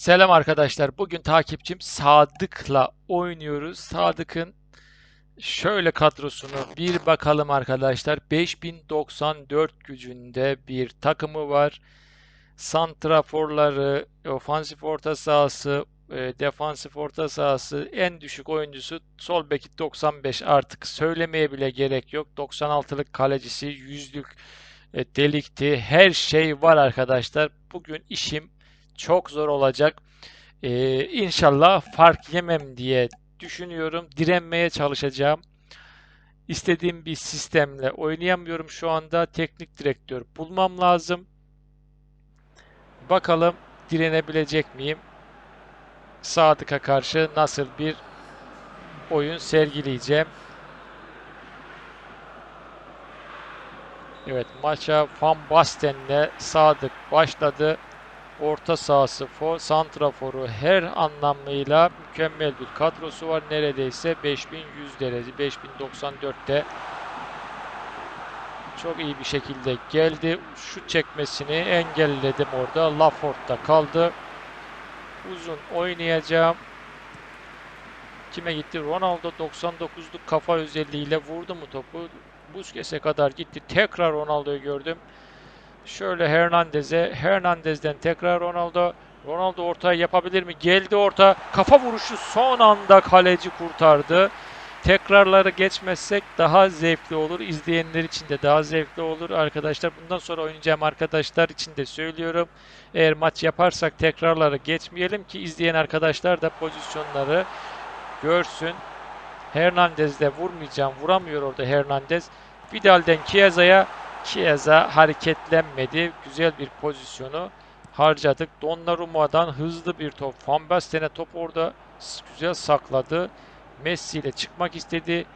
Selam arkadaşlar. Bugün takipçim Sadık'la oynuyoruz. Sadık'ın şöyle kadrosunu bir bakalım arkadaşlar. 5094 gücünde bir takımı var. Santraforları, ofansif orta sahası, e, defansif orta sahası en düşük oyuncusu sol beki 95 artık söylemeye bile gerek yok. 96'lık kalecisi, yüzlük e, delikti. Her şey var arkadaşlar. Bugün işim çok zor olacak. Ee, inşallah fark yemem diye düşünüyorum. Direnmeye çalışacağım. İstediğim bir sistemle oynayamıyorum şu anda. Teknik direktör bulmam lazım. Bakalım direnebilecek miyim? Sadık'a karşı nasıl bir oyun sergileyeceğim. Evet maça Van Basten'le Sadık başladı. Orta sahası, for, santraforu her anlamıyla mükemmel bir kadrosu var. Neredeyse 5100 derece, 5094'te çok iyi bir şekilde geldi. Şut çekmesini engelledim orada. Lafort'ta kaldı. Uzun oynayacağım. Kime gitti? Ronaldo 99'luk kafa özelliğiyle vurdu mu topu? Busquets'e kadar gitti. Tekrar Ronaldo'yu gördüm. Şöyle Hernandez'e. Hernandez'den tekrar Ronaldo. Ronaldo ortaya yapabilir mi? Geldi orta. Kafa vuruşu son anda kaleci kurtardı. Tekrarları geçmezsek daha zevkli olur. İzleyenler için de daha zevkli olur arkadaşlar. Bundan sonra oynayacağım arkadaşlar için de söylüyorum. Eğer maç yaparsak tekrarları geçmeyelim ki izleyen arkadaşlar da pozisyonları görsün. Hernandez'de vurmayacağım. Vuramıyor orada Hernandez. Vidal'den Chiesa'ya Chiesa hareketlenmedi. Güzel bir pozisyonu harcadık. Donnarumma'dan hızlı bir top. Van Basten'e top orada güzel sakladı. Messi ile çıkmak istedi.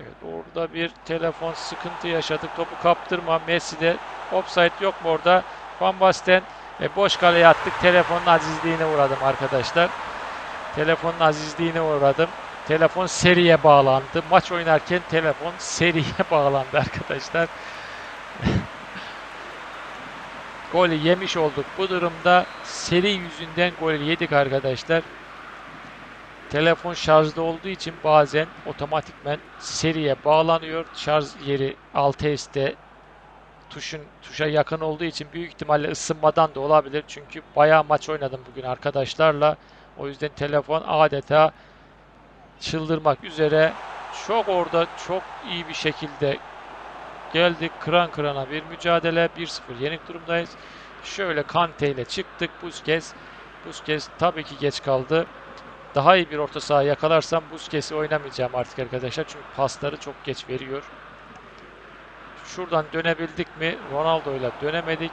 Evet orada bir telefon sıkıntı yaşadık. Topu kaptırma. Messi de offside yok mu orada? Van Basten e, boş kaleye attık. Telefonun azizliğine uğradım arkadaşlar. Telefonun azizliğine uğradım. Telefon seriye bağlandı. Maç oynarken telefon seriye bağlandı arkadaşlar. golü yemiş olduk. Bu durumda seri yüzünden gol yedik arkadaşlar. Telefon şarjda olduğu için bazen otomatikmen seriye bağlanıyor. Şarj yeri 6S'te tuşun tuşa yakın olduğu için büyük ihtimalle ısınmadan da olabilir. Çünkü bayağı maç oynadım bugün arkadaşlarla. O yüzden telefon adeta çıldırmak üzere. Çok orada çok iyi bir şekilde geldik. Kıran kırana bir mücadele. 1-0 yenik durumdayız. Şöyle Kante ile çıktık. Busquets. Busquets tabii ki geç kaldı. Daha iyi bir orta saha yakalarsam Busquets'i oynamayacağım artık arkadaşlar. Çünkü pasları çok geç veriyor. Şuradan dönebildik mi? Ronaldo ile dönemedik.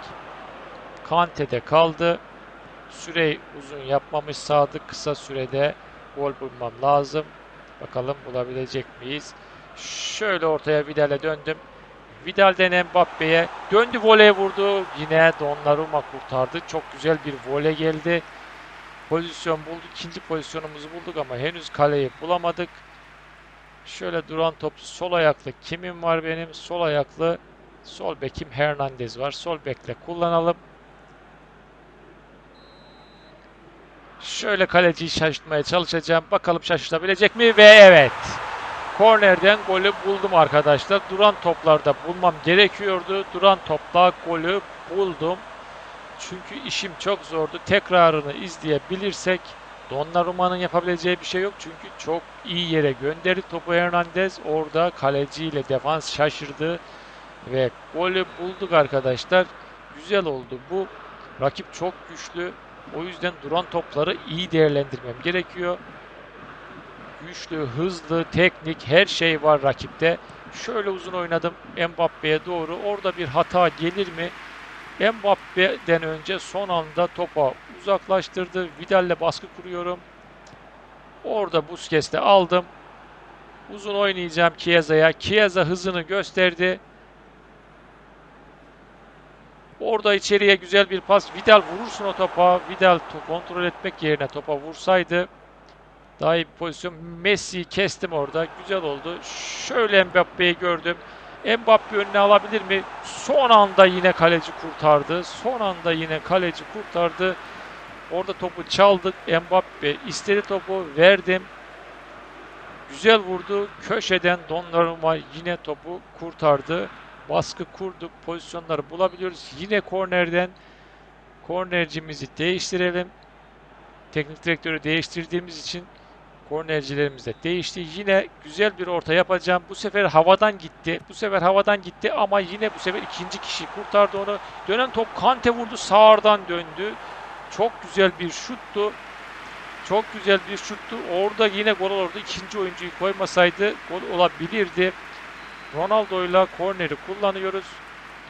Kante'de kaldı. Süreyi uzun yapmamış Sadık. Kısa sürede gol bulmam lazım. Bakalım bulabilecek miyiz? Şöyle ortaya Vidal'e döndüm. Vidal'den Mbappe'ye döndü voley vurdu. Yine Donnarumma kurtardı. Çok güzel bir voley geldi. Pozisyon bulduk. İkinci pozisyonumuzu bulduk ama henüz kaleyi bulamadık. Şöyle duran top sol ayaklı kimim var benim? Sol ayaklı sol bekim Hernandez var. Sol bekle kullanalım. Şöyle kaleciyi şaşırtmaya çalışacağım. Bakalım şaşırtabilecek mi? Ve evet. Kornerden golü buldum arkadaşlar. Duran toplarda bulmam gerekiyordu. Duran topla golü buldum. Çünkü işim çok zordu. Tekrarını izleyebilirsek Donnarumma'nın yapabileceği bir şey yok. Çünkü çok iyi yere gönderdi topu Hernandez. Orada kaleciyle defans şaşırdı. Ve golü bulduk arkadaşlar. Güzel oldu bu. Rakip çok güçlü. O yüzden duran topları iyi değerlendirmem gerekiyor. Güçlü, hızlı, teknik her şey var rakipte. Şöyle uzun oynadım Mbappe'ye doğru. Orada bir hata gelir mi? Mbappe'den önce son anda topa uzaklaştırdı. Vidal'le baskı kuruyorum. Orada Busquets'le aldım. Uzun oynayacağım Chiesa'ya. Chiesa hızını gösterdi. Orada içeriye güzel bir pas. Vidal vurursun o topa. Vidal kontrol etmek yerine topa vursaydı daha iyi bir pozisyon. Messi kestim orada. Güzel oldu. Şöyle Mbappe'yi gördüm. Mbappe önüne alabilir mi? Son anda yine kaleci kurtardı. Son anda yine kaleci kurtardı. Orada topu çaldık. Mbappe istedi topu. Verdim. Güzel vurdu. Köşeden Donnarumma yine topu kurtardı. Baskı kurduk. Pozisyonları bulabiliyoruz. Yine kornerden kornercimizi değiştirelim. Teknik direktörü değiştirdiğimiz için kornercilerimiz de değişti. Yine güzel bir orta yapacağım. Bu sefer havadan gitti. Bu sefer havadan gitti ama yine bu sefer ikinci kişi kurtardı onu. Dönen top Kante vurdu. Sağırdan döndü. Çok güzel bir şuttu. Çok güzel bir şuttu. Orada yine gol olurdu. İkinci oyuncuyu koymasaydı gol olabilirdi. Ronaldo'yla korneri kullanıyoruz.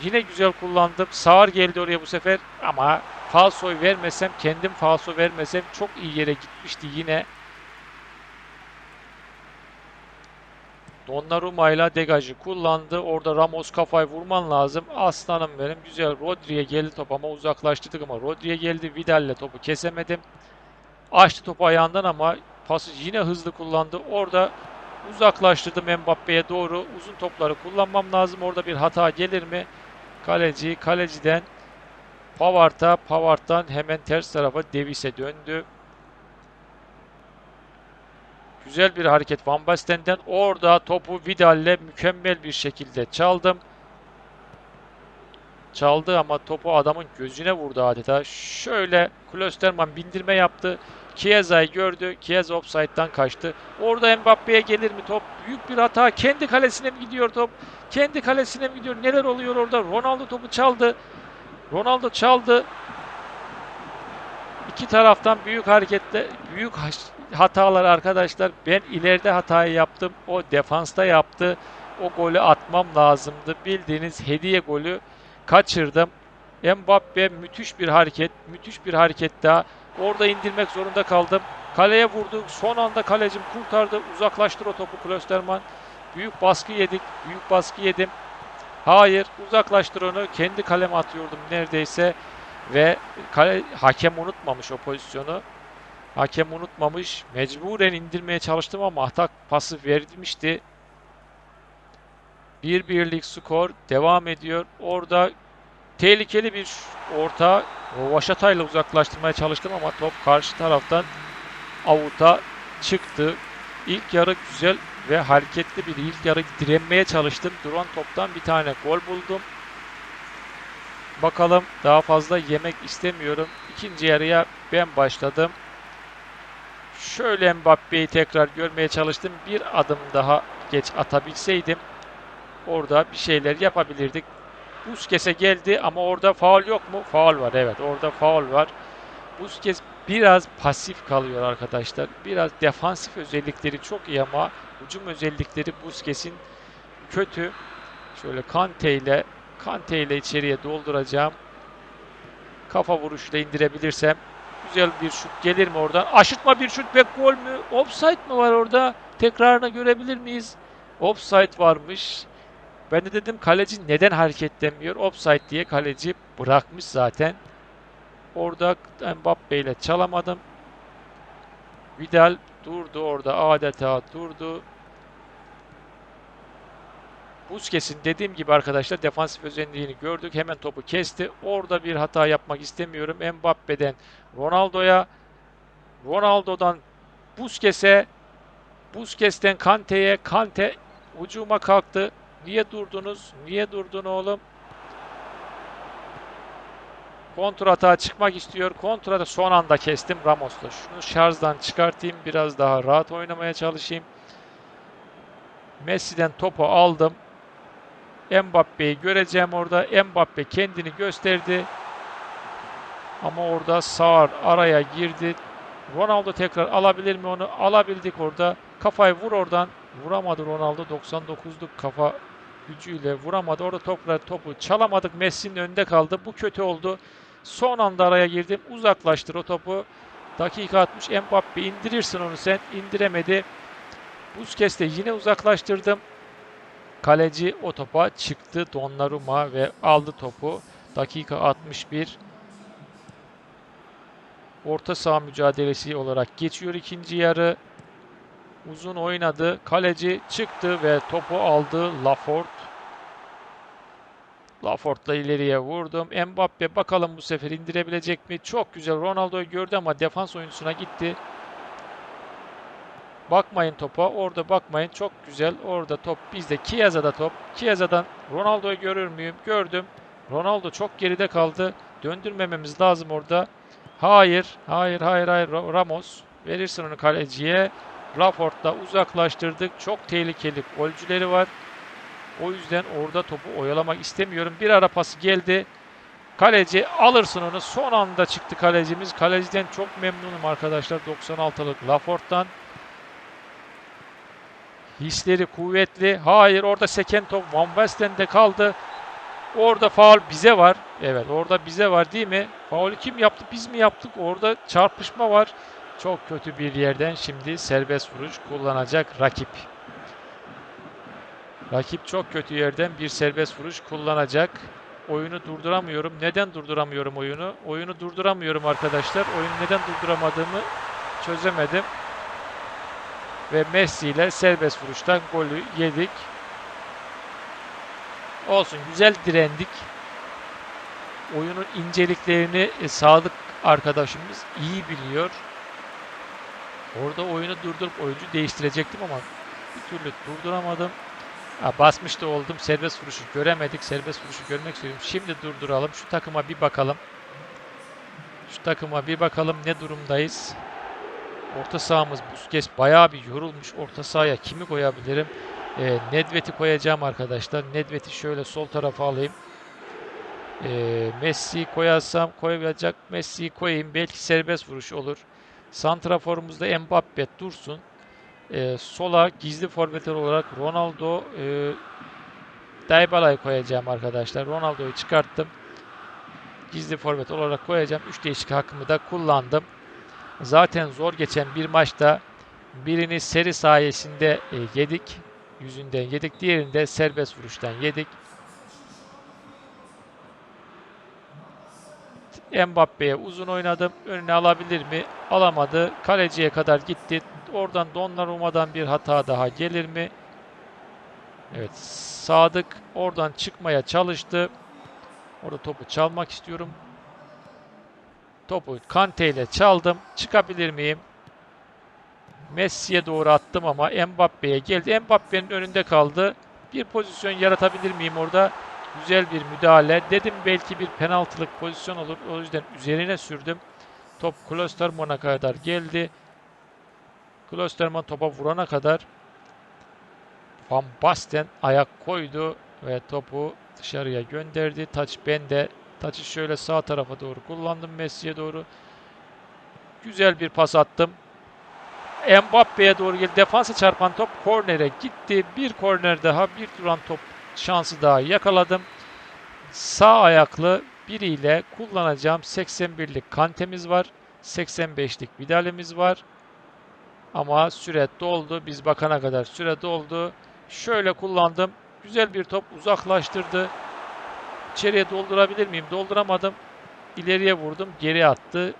Yine güzel kullandım. Sağır geldi oraya bu sefer ama falsoyu vermesem, kendim falso vermesem çok iyi yere gitmişti yine. Donnarumma ile degajı kullandı. Orada Ramos kafayı vurman lazım. Aslanım benim. Güzel. Rodri'ye geldi top ama uzaklaştırdık ama Rodri'ye geldi. Vidal ile topu kesemedim. Açtı topu ayağından ama pası yine hızlı kullandı. Orada uzaklaştırdım Mbappe'ye doğru. Uzun topları kullanmam lazım. Orada bir hata gelir mi? Kaleci, kaleciden Pavard'a, Pavard'dan hemen ters tarafa Davis'e döndü. Güzel bir hareket Van Basten'den. Orada topu Vidal'le mükemmel bir şekilde çaldım. Çaldı ama topu adamın gözüne vurdu adeta. Şöyle Klosterman bindirme yaptı. Chiesa'yı gördü. Chiesa offside'dan kaçtı. Orada Mbappe'ye gelir mi top? Büyük bir hata. Kendi kalesine mi gidiyor top? Kendi kalesine mi gidiyor? Neler oluyor orada? Ronaldo topu çaldı. Ronaldo çaldı. İki taraftan büyük hareketle, büyük hatalar arkadaşlar. Ben ileride hatayı yaptım. O defansta yaptı. O golü atmam lazımdı. Bildiğiniz hediye golü kaçırdım. Mbappe müthiş bir hareket. Müthiş bir hareket daha. Orada indirmek zorunda kaldım. Kaleye vurdu. Son anda kalecim kurtardı. Uzaklaştır o topu Klosterman. Büyük baskı yedik. Büyük baskı yedim. Hayır. Uzaklaştır onu. Kendi kaleme atıyordum neredeyse. Ve kale, hakem unutmamış o pozisyonu. Hakem unutmamış. Mecburen indirmeye çalıştım ama atak pası verilmişti. Bir birlik skor devam ediyor. Orada tehlikeli bir orta. Vaşata ile uzaklaştırmaya çalıştım ama top karşı taraftan avuta çıktı. İlk yarı güzel ve hareketli bir ilk yarı direnmeye çalıştım. Duran toptan bir tane gol buldum. Bakalım daha fazla yemek istemiyorum. İkinci yarıya ben başladım. Şöyle Mbappe'yi tekrar görmeye çalıştım. Bir adım daha geç atabilseydim orada bir şeyler yapabilirdik. Busquets'e geldi ama orada faul yok mu? Faul var evet orada faul var. Busquets biraz pasif kalıyor arkadaşlar. Biraz defansif özellikleri çok iyi ama hücum özellikleri Busquets'in kötü. Şöyle Kante ile Kante ile içeriye dolduracağım. Kafa vuruşla indirebilirsem güzel bir şut gelir mi oradan? Aşırtma bir şut ve gol mü? Offside mı var orada? Tekrarını görebilir miyiz? Offside varmış. Ben de dedim kaleci neden hareketlenmiyor? Offside diye kaleci bırakmış zaten. Orada Mbappe ile çalamadım. Vidal durdu orada adeta durdu. Busquets'in dediğim gibi arkadaşlar defansif özelliğini gördük. Hemen topu kesti. Orada bir hata yapmak istemiyorum. Mbappe'den Ronaldo'ya, Ronaldo'dan Busquets'e, Busquets'ten Kante'ye, Kante ucuma kalktı. Niye durdunuz? Niye durdun oğlum? Kontrata çıkmak istiyor. Kontrata son anda kestim Ramos'la. Şunu şarjdan çıkartayım. Biraz daha rahat oynamaya çalışayım. Messi'den topu aldım. Mbappe'yi göreceğim orada. Mbappe kendini gösterdi. Ama orada Sağır araya girdi. Ronaldo tekrar alabilir mi onu? Alabildik orada. Kafayı vur oradan. Vuramadı Ronaldo. 99'luk kafa gücüyle vuramadı. Orada topla topu çalamadık. Messi'nin önünde kaldı. Bu kötü oldu. Son anda araya girdim. Uzaklaştır o topu. Dakika 60. Mbappe indirirsin onu sen. İndiremedi. Busquets'te yine uzaklaştırdım. Kaleci o topa çıktı Donnarumma ve aldı topu. Dakika 61. Orta saha mücadelesi olarak geçiyor ikinci yarı. Uzun oynadı. Kaleci çıktı ve topu aldı Lafort. Lafort'la ileriye vurdum. Mbappe bakalım bu sefer indirebilecek mi? Çok güzel. Ronaldo'yu gördü ama defans oyuncusuna gitti. Bakmayın topa. Orada bakmayın. Çok güzel. Orada top bizde. Chiesa'da top. Chiesa'dan Ronaldo'yu görür müyüm? Gördüm. Ronaldo çok geride kaldı. Döndürmememiz lazım orada. Hayır. Hayır. Hayır. Hayır. Ra- Ramos. Verirsin onu kaleciye. Laporte'la uzaklaştırdık. Çok tehlikeli golcüleri var. O yüzden orada topu oyalamak istemiyorum. Bir ara pası geldi. Kaleci alırsın onu. Son anda çıktı kalecimiz. Kaleciden çok memnunum arkadaşlar. 96'lık Laforte'dan. Hisleri kuvvetli. Hayır orada seken top Van Basten'de kaldı. Orada faul bize var. Evet orada bize var değil mi? Faulü kim yaptı? Biz mi yaptık? Orada çarpışma var. Çok kötü bir yerden şimdi serbest vuruş kullanacak rakip. Rakip çok kötü yerden bir serbest vuruş kullanacak. Oyunu durduramıyorum. Neden durduramıyorum oyunu? Oyunu durduramıyorum arkadaşlar. Oyunu neden durduramadığımı çözemedim. Ve Messi ile serbest vuruştan golü yedik. Olsun güzel direndik. Oyunun inceliklerini e, Sadık arkadaşımız iyi biliyor. Orada oyunu durdurup oyuncu değiştirecektim ama bir türlü durduramadım. Ha, basmış da oldum. Serbest vuruşu göremedik. Serbest vuruşu görmek istiyorum. Şimdi durduralım. Şu takıma bir bakalım. Şu takıma bir bakalım ne durumdayız. Orta sahamız Busquets bayağı bir yorulmuş. Orta sahaya kimi koyabilirim? Ee, Nedved'i koyacağım arkadaşlar. Nedved'i şöyle sol tarafa alayım. Ee, Messi'yi koyarsam koyacak. Messi'yi koyayım. Belki serbest vuruş olur. Santraforumuzda Mbappe dursun. Ee, sola gizli forvetler olarak Ronaldo e, Dybala'yı koyacağım arkadaşlar. Ronaldo'yu çıkarttım. Gizli forvet olarak koyacağım. 3 değişik hakkımı da kullandım. Zaten zor geçen bir maçta birini seri sayesinde e, yedik. Yüzünden yedik. Diğerini de serbest vuruştan yedik. Mbappe'ye uzun oynadım. Önüne alabilir mi? Alamadı. Kaleciye kadar gitti. Oradan Donnarumma'dan bir hata daha gelir mi? Evet. Sadık oradan çıkmaya çalıştı. Orada topu çalmak istiyorum. Topu Kante ile çaldım. Çıkabilir miyim? Messi'ye doğru attım ama Mbappe'ye geldi. Mbappe'nin önünde kaldı. Bir pozisyon yaratabilir miyim orada? Güzel bir müdahale. Dedim belki bir penaltılık pozisyon olur. O yüzden üzerine sürdüm. Top Klosterman'a kadar geldi. Klosterman topa vurana kadar Van Basten ayak koydu ve topu dışarıya gönderdi. Taç bende. Taçı şöyle sağ tarafa doğru kullandım Messi'ye doğru. Güzel bir pas attım. Mbappe'ye doğru geldi. Defansa çarpan top kornere gitti. Bir korner daha, bir duran top şansı daha yakaladım. Sağ ayaklı biriyle kullanacağım. 81'lik Kante'miz var. 85'lik Vidal'imiz var. Ama süre doldu. Biz bakana kadar süre doldu. Şöyle kullandım. Güzel bir top uzaklaştırdı. İçeriye doldurabilir miyim? Dolduramadım. İleriye vurdum. Geri attı.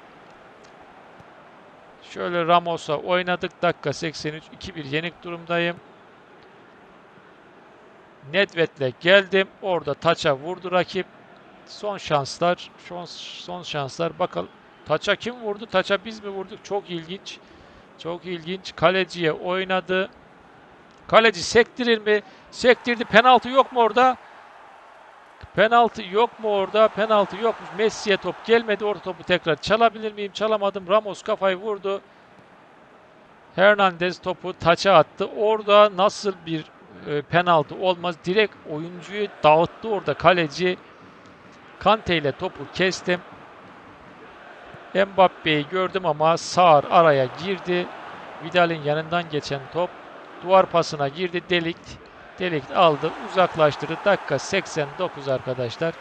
Şöyle Ramos'a oynadık. Dakika 83. 2-1 yenik durumdayım. Nedved'le geldim. Orada taça vurdu rakip. Son şanslar. Son, son şanslar. Bakalım. Taça kim vurdu? Taça biz mi vurduk? Çok ilginç. Çok ilginç. Kaleciye oynadı. Kaleci sektirir mi? Sektirdi. Penaltı yok mu orada? Penaltı yok mu orada? Penaltı yokmuş. Messi'ye top gelmedi. Orta topu tekrar çalabilir miyim? Çalamadım. Ramos kafayı vurdu. Hernandez topu taça attı. Orada nasıl bir e, penaltı olmaz? Direkt oyuncuyu dağıttı orada kaleci. Kante ile topu kestim. Mbappe'yi gördüm ama Sağır araya girdi. Vidal'in yanından geçen top duvar pasına girdi. Delikt. Delikt aldı. Uzaklaştırdı. Dakika 89 arkadaşlar.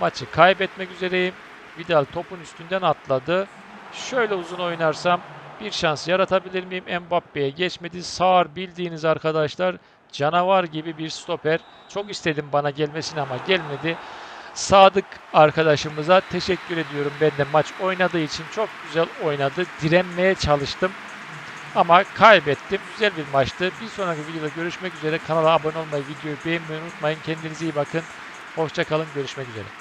Maçı kaybetmek üzereyim. Vidal topun üstünden atladı. Şöyle uzun oynarsam bir şans yaratabilir miyim? Mbappe'ye geçmedi. Sağır bildiğiniz arkadaşlar canavar gibi bir stoper. Çok istedim bana gelmesini ama gelmedi. Sadık arkadaşımıza teşekkür ediyorum. Ben de maç oynadığı için çok güzel oynadı. Direnmeye çalıştım. Ama kaybettim. Güzel bir maçtı. Bir sonraki videoda görüşmek üzere. Kanala abone olmayı, videoyu beğenmeyi unutmayın. Kendinize iyi bakın. Hoşça kalın. Görüşmek üzere.